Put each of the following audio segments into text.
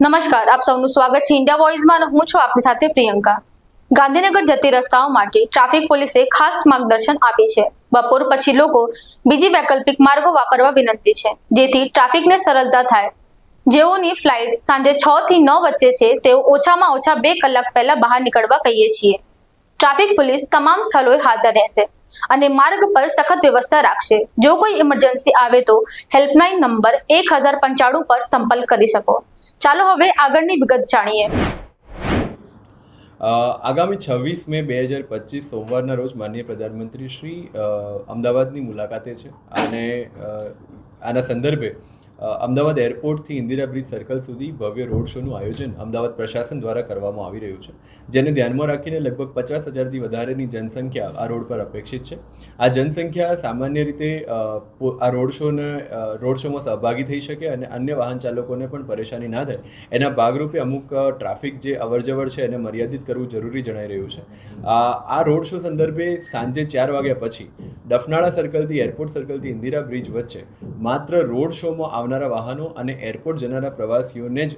નમસ્કાર, આપ સૌનું સ્વાગત છે ઇન્ડિયા વોઇસમાં હું છું આપની સાથે પ્રિયંકા. ગાંધીનગર જતી રસ્તાઓ માટે ટ્રાફિક પોલીસે ખાસ માર્ગદર્શન આપી છે. બપોર પછી લોકો બીજી વૈકલ્પિક માર્ગો વાપરવા વિનંતી છે, જેથી ટ્રાફિકને સરળતા થાય. જેઓની ફ્લાઇટ સાંજે છ થી નવ વચ્ચે છે, તેઓ ઓછામાં ઓછા બે કલાક પહેલા બહાર નીકળવા કહીએ છીએ. ટ્રાફિક પોલીસ તમામ સ્થળોએ હાજર રહેશે. અને માર્ગ પર સખત વ્યવસ્થા રાખશે. જો કોઈ ઇમરજન્સી આવે તો હેલ્પલાઇન નંબર એક હજાર પંચાણું પર સંપર્ક કરી શકો. ચાલો હવે આગળની વિગત જાણીએ. આગામી છવ્વીસ મે બે હજાર પચીસ સોમવારના રોજ માનનીય પ્રધાનમંત્રી શ્રી અમદાવાદની મુલાકાતે છે. અને આના સંદર્ભે અમદાવાદ એરપોર્ટથી ઇન્દિરા બ્રિજ સર્કલ સુધી ભવ્ય રોડ શોનું આયોજન અમદાવાદ પ્રશાસન દ્વારા કરવામાં આવી રહ્યું છે, જેને ધ્યાનમાં રાખીને લગભગ પચાસ હજારથી વધારેની જનસંખ્યા આ રોડ પર અપેક્ષિત છે. આ જનસંખ્યા સામાન્ય રીતે આ રોડ શોને રોડ શોમાં સહભાગી થઈ શકે અને અન્ય વાહન ચાલકોને પણ પરેશાની ના થાય. એના ભાગરૂપે અમુક ટ્રાફિક જે અવરજવર છે એને મર્યાદિત કરવું જરૂરી જણાઈ રહ્યું છે. આ રોડ શો સંદર્ભે સાંજે ચાર વાગ્યા પછી ડફનાળા સર્કલથી, એરપોર્ટ સર્કલથી ઇન્દિરા બ્રિજ વચ્ચે માત્ર રોડ શોમાં આવનારા વાહનો અને એરપોર્ટ જનારા પ્રવાસીઓને જ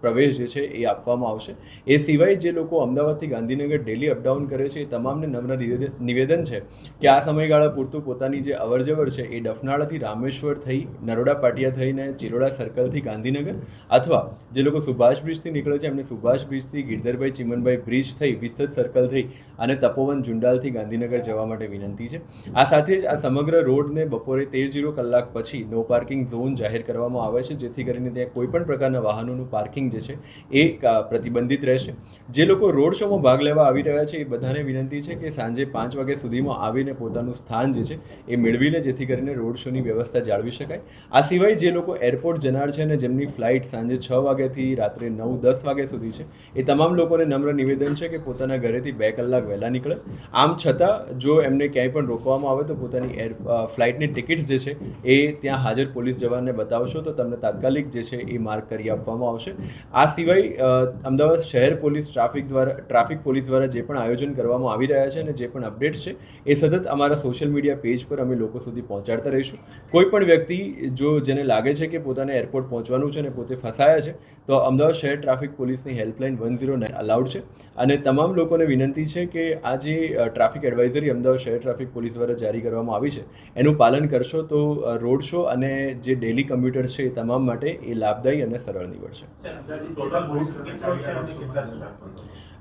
પ્રવેશ જે છે એ આપવામાં આવશે. એ સિવાય જે લોકો અમદાવાદથી ગાંધીનગર ડેલી અપડાઉન કરે છે એ તમામને નમ્ર નિવેદન- છે કે આ સમયગાળા પૂરતું પોતાની જે અવરજવર છે એ ડફનાળાથી રામેશ્વર થઈ, નરોડા પાટિયા થઈને ચિરોડા સર્કલથી ગાંધીનગર અથવા જે લોકો સુભાષ બ્રિજથી નીકળે છે એમને સુભાષ બ્રિજથી ગિરધરભાઈ ચિમનભાઈ બ્રિજ થઈ, વિસદ સર્કલ થઈ અને તપોવન જુંડાલથી ગાંધીનગર જવા માટે વિનંતી છે. આ સાથે જ આ સમગ્ર રોડને બપોરે તેર જીરો કલાક પછી નો પાર્કિંગ ઝોન જાહેર કરવામાં આવે છે, જેથી કરીને ત્યાં કોઈ પણ પ્રકારના વાહનોનું પાર્કિંગ જે છે, એ પ્રતિબંધિત રહેશે. જે લોકો રોડ શોમાં ભાગ લેવા આવી રહ્યા છે, એ બધાને વિનંતી છે કે સાંજે પાંચ વાગ્યા સુધીમાં આવીને પોતાનું સ્થાન જે છે, એ મેળવીને જેથી કરીને રોડ શોની વ્યવસ્થા જાળવી શકાય. આ સિવાય જે લોકો એરપોર્ટ જનાર છે અને જેમની ફ્લાઇટ સાંજે છ વાગ્યાથી રાત્રે નવ, દસ વાગ્યા સુધી છે, એ તમામ લોકોને નમ્ર નિવેદન છે કે પોતાના ઘરેથી બે કલાક વહેલા નીકળે. આમ છતાં જો એમને ક્યાંય પણ રોકવામાં આવે તો પોતાની એર ફ્લાઇટની ટિકિટ્સ જે છે, એ ત્યાં હાજર પોલીસ જવાનને બતાવશો તો તમને તાત્કાલિક જે છે એ માર્ક કરી આપવામાં આવશે. આ સિવાય અમદાવાદ શહેર પોલીસ ટ્રાફિક દ્વારા, ટ્રાફિક પોલીસ દ્વારા જે પણ આયોજન કરવામાં આવી રહ્યા છે અને જે પણ અપડેટ્સ છે, એ સતત અમારા સોશિયલ મીડિયા પેજ પર અમે લોકો સુધી પહોંચાડતા રહીશું. કોઈ પણ વ્યક્તિ જો જેને લાગે છે કે પોતાને એરપોર્ટ પહોંચવાનું છે અને પોતે ફસાયા છે, તો અમદાવાદ શહેર ટ્રાફિક પોલીસની helpline one zero nine allowed છે. અને તમામ લોકોને વિનંતી છે કે આ જે ટ્રાફિક એડવાઇઝરી અમદાવાદ શહેર ટ્રાફિક પોલીસ દ્વારા જારી કરવામાં આવી છે, એનું પાલન કરશો તો રોડ શો અને જે ડેલી કમ્પ્યુટર છે એ તમામ માટે એ લાભદાયી અને સરળ નીવડશે?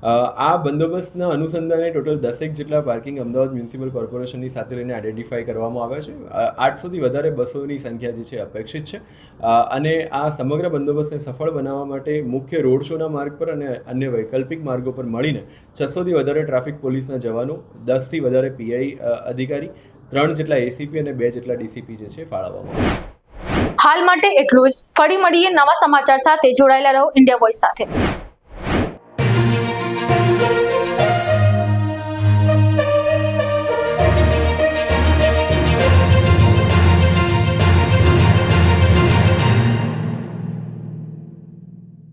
આ બંદોબસ્તના અનુસંધાને ટોટલ દસેક જેટલા પાર્કિંગ અમદાવાદ મ્યુનિસિપલ કોર્પોરેશનની સાથે લઈને આઈડેન્ટિફાઈ કરવામાં આવ્યા છે. આઠસોથી વધારે બસોની સંખ્યા જે છે અપેક્ષિત છે. અને આ સમગ્ર બંદોબસ્તને સફળ બનાવવા માટે મુખ્ય રોડ શોના માર્ગ પર અને અન્ય વૈકલ્પિક માર્ગો પર મળીને છસોથી વધારે ટ્રાફિક પોલીસના જવાનો દસથી વધારે પીઆઈ અધિકારી ત્રણ જેટલા એસીપી અને બે જેટલા ડીસીપી જે છે ફાળવવામાં આવ્યા હાલ માટે એટલું જ. ફરી મળીએ નવા સમાચાર સાથે. જોડાયેલા રહો. ઇન્ડિયા વોઇસ સાથે.